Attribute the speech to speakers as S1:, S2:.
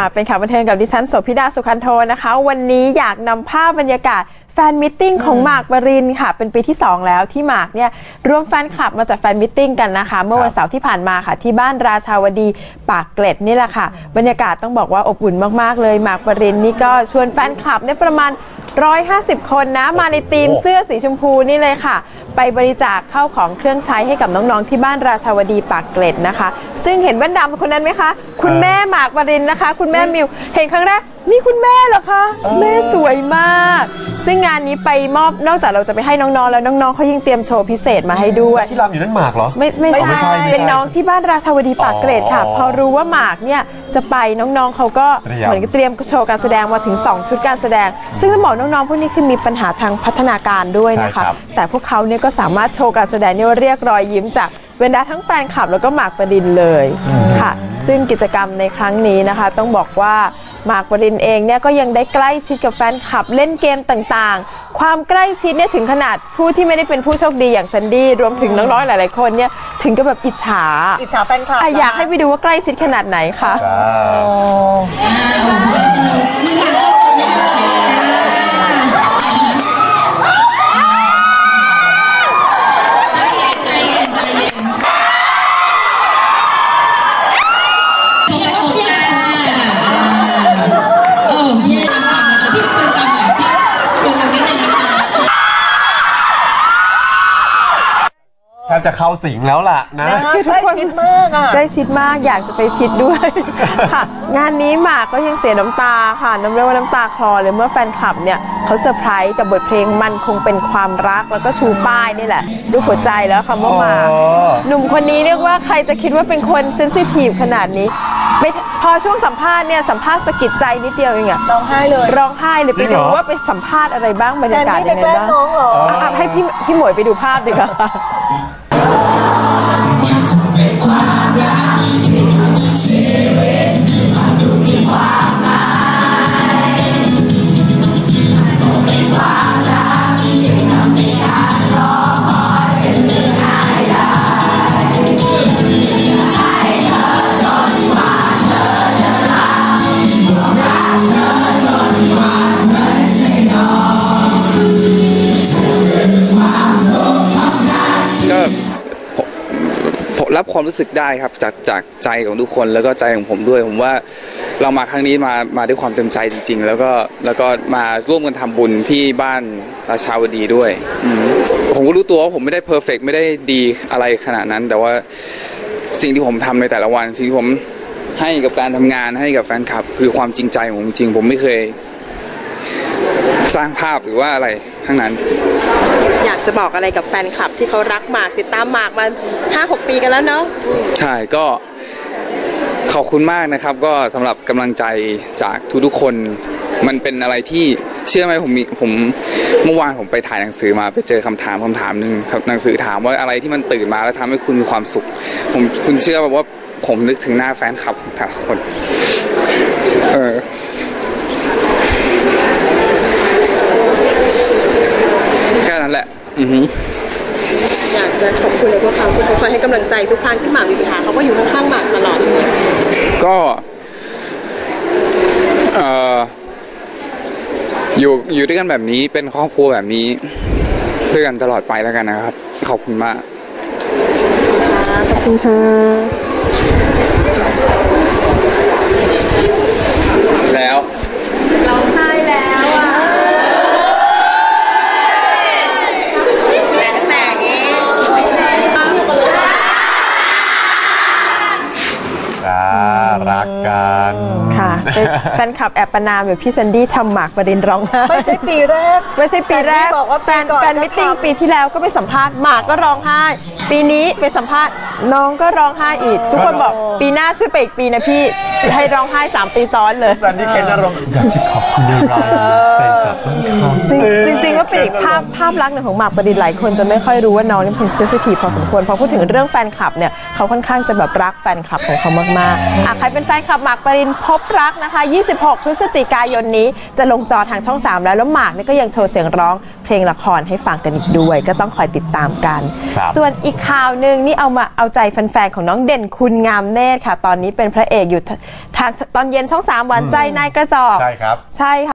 S1: อ่าเป็นข่าวบันเทิงกับดิฉันโสภิดาสุขันโทนะคะ วันนี้อยากนำภาพบรรยากาศแฟนมิทติ้งของหมากปรินค่ะ เป็นปีที่ 2 แล้วที่หมากเนี่ยรวมแฟนคลับมาจากแฟนมิทติ้งกันนะคะ เมื่อวันเสาร์ที่ผ่านมาค่ะ ที่บ้านราชาวดีปากเกร็ดนี่แหละค่ะ บรรยากาศต้องบอกว่าอบอุ่นมากๆเลยหมากปรินนี่ก็ชวนแฟนคลับเนี่ยประมาณ 150 คนนะ มาในทีมเสื้อสีชมพูนี่เลยค่ะ ไปบริจาคเข้าของเครื่องใช้ให้กับน้องๆ ที่บ้านราชาวดีปากเกร็ดนะคะ ซึ่งเห็นแว่นดำคนนั้นไหมคะ คุณแม่หมากปรินนะคะ คุณแม่มิว เห็นครั้งแรกนี่คุณแม่เหรอคะ แม่สวยมาก ซึ่งงานนี้ไปมอบนอกจากเราจะไปให้น้องๆ แล้วน้องๆเขายังเตรียมโชว์พิเศษมาให้ด้วย
S2: ที่รำอยู่นั่นหมากเหรอ
S1: ไม่ไม่
S2: ไม่ใช่
S1: ใช่
S2: ไม่ใช่
S1: เป็นน้องที่บ้านราชาวดีปากเกร็ดค่ะ
S2: อ๋อ
S1: พอรู้ว่าหมากเนี่ย จะไปน้องๆเขาก็
S2: เตรียม
S1: เหมือนกับเตรียมโชว์การแสดงมาถึง 2 ชุดการแสดง ซึ่งต้องบอกน้องๆพวกนี้คือมีปัญหาทางพัฒนาการด้วยนะคะ
S2: ใช่ครับ
S1: แต่พวกเขาเนี่ยก็สามารถโชว์การแสดงเนี่ยเรียกรอยยิ้มจากบรรดาทั้งแฟนคลับแล้วก็หมากปรินเลยค่ะ ซึ่งกิจกรรมในครั้งนี้นะคะ ต้องบอกว่าห มากปรินเองเนี่ยก็ยังได้ใกล้ชิดกับแฟนคลับเล่นเกมต่างๆ ความใกล้ชิดเนี่ยถึงขนาดผู้ที่ไม่ได้เป็นผู้โชคดีอย่างซันดี้รวมถึงน้องๆหลายๆคนเนี่ยถึงกับแบบอิจฉา
S3: อิจฉาแฟนคลับ
S1: อะอยากให้ไปดูว่าใกล้ชิดขนาดไหนคะ
S4: เอ
S2: แทบจะเข้าสิงแล้วล่ะนะ
S1: คือทุกคน
S3: ใกล้ชิดมากอะ
S1: ใกล้ชิดมากอยากจะไปชิดด้วย ค่ะ งานนี้หมากก็ยังเสียน้ำตาค่ะน้ำเรียกว่าน้ำตาคลอเลยเมื่อแฟนคลับเนี่ยเขาเซอร์ไพรส์กับบทเพลงมันคงเป็นความรักแล้วก็ชูป้ายนี่แหละรูปหัวใจแล้วคำว่าหมาก
S2: อ๋อ
S1: หนุ่มคนนี้เรียกว่าใครจะคิดว่าเป็นคนเซนซิทีฟขนาดนี้ไม่พอช่วงสัมภาษณ์เนี่ยสัมภาษณ์สะกิดใจนิดเดียวเองอะ
S3: ร้องไห้เลย
S1: ร้องไห้เลยไป
S2: จริงเหร
S1: ดู
S2: อ
S1: ว่าไปสัมภาษณ์อะไรบ้างบรร
S3: แซ
S1: ยานกาศ
S3: นี่ไป
S1: ยังไง
S3: แกล้ง
S1: บ้าง
S3: น้องเหรอ
S1: อะให้พี่พี่หมวยไปดูภาพดีกว่า
S5: ก็ รับความรู้สึกได้ครับจากจากใจของทุกคนแล้วก็ใจของผมด้วย ผมว่าเรามาครั้งนี้มามาด้วยความเต็มใจจริง ๆ แล้วก็แล้วก็มาร่วมกันทำบุญที่บ้านราชาวดีด้วยผมก็รู้ตัวว่าผมไม่ได้เพอร์เฟกไม่ได้ดีอะไรขนาดนั้น แต่ว่าสิ่งที่ผมทำในแต่ละวัน สิ่งที่ผมให้กับการทำงานให้กับแฟนคลับ คือความจริงใจของผมจริง ผมไม่เคย สร้างภาพหรือว่าอะไรทั้งนั้น
S1: อยากจะบอกอะไรกับแฟนคลับที่เขารักหมากติดตามหมากมา 5-6 ปีกันแล้วเนาะ
S5: ใช่ก็ขอบคุณมากนะครับก็สำหรับกำลังใจจากทุกๆคน มันเป็นอะไรที่เชื่อไหมผมมีผมเมื่อวานผมไปถ่ายหนังสือมาไปเจอคำถามคำถามหนึ่งครับหนังสือถามว่าอะไรที่มันตื่นมาแล้วทำให้คุณมีความสุข ผมคุณเชื่อแบบว่าผมนึกถึงหน้าแฟนคลับแต่ละคนเออ อือฮึ
S1: อยากจะขอบคุณในพวกเขาที่เขาคอยให้กำลังใจทุกครั้งที่หมากมีปัญหาเขาก็อยู่ข้างๆหมากตลอด
S5: ก็เอ่ออยู่อยู่ด้วยกันแบบนี้เป็นครอบครัวแบบนี้ด้วยกันตลอดไปแล้วกันนะครับ ขอบคุณมาก
S1: ขอบคุณค่ะ
S5: แล้ว
S1: ร้องไห้แล้วอะแต่แต่อย่างงี้
S2: อ่า รักกัน
S1: ค่ะเป็นแฟนคลับแอบประนามอยู่พี่แซนดี้ทำหมากประเด็นร้องไห้
S3: ไม่ใช่ปีแรก
S1: ไม่ใช่ปีแรก
S3: แซนดี้บอกว่า
S1: แฟน
S3: ปีก่อน
S1: แฟนมิทติ้ง
S3: ก็ทำ
S1: ปีที่แล้วก็ไปสัมภาษณ์หมากก็ร้องไห้ ปีนี้ไปสัมภาษณ์ น้องก็ร้องไห้อีก ทุกคนบอกปีหน้าช่วยไปอีกปีนะพี่ให้ร้องไห้สามปีซ้อนเลย
S2: สันนี่เคนนรงค์อยากจะขอบคุณในรายเป็นกับต้นคอ
S1: จริงจริงๆว่าเป็นอีกภาพภาพลักษณ์หนึ่งของหมากปรินหลายคนจะไม่ค่อยรู้ว่าน้องนี่เป็นเซนซิทีฟพอสมควรพอพูดถึงเรื่องแฟนคลับเนี่ยเขาค่อนข้างจะแบบรักแฟนคลับของเขามากๆอะใครเป็นแฟนคลับหมากปรินพบรักนะคะ 26 พฤศจิกายนนี้จะลงจอทางช่อง 3 แล้วแล้วหมากเนี่ยก็ยังโชว์เสียงร้องเพลงละครให้ฟังกันอีกด้วย ก็ต้องคอยติดตามกัน
S6: ครับ
S1: ส่วนอีกข่าวหนึ่งนี่เอามาเอาใจแฟนๆของน้องเด่นคุณงามเนตรค่ะ ตอนนี้เป็นพระเอกอยู่ทางตอนเย็นช่อง3หวานใจนายกระจอก
S6: ใช่ครับ
S1: ใช่ค่ะ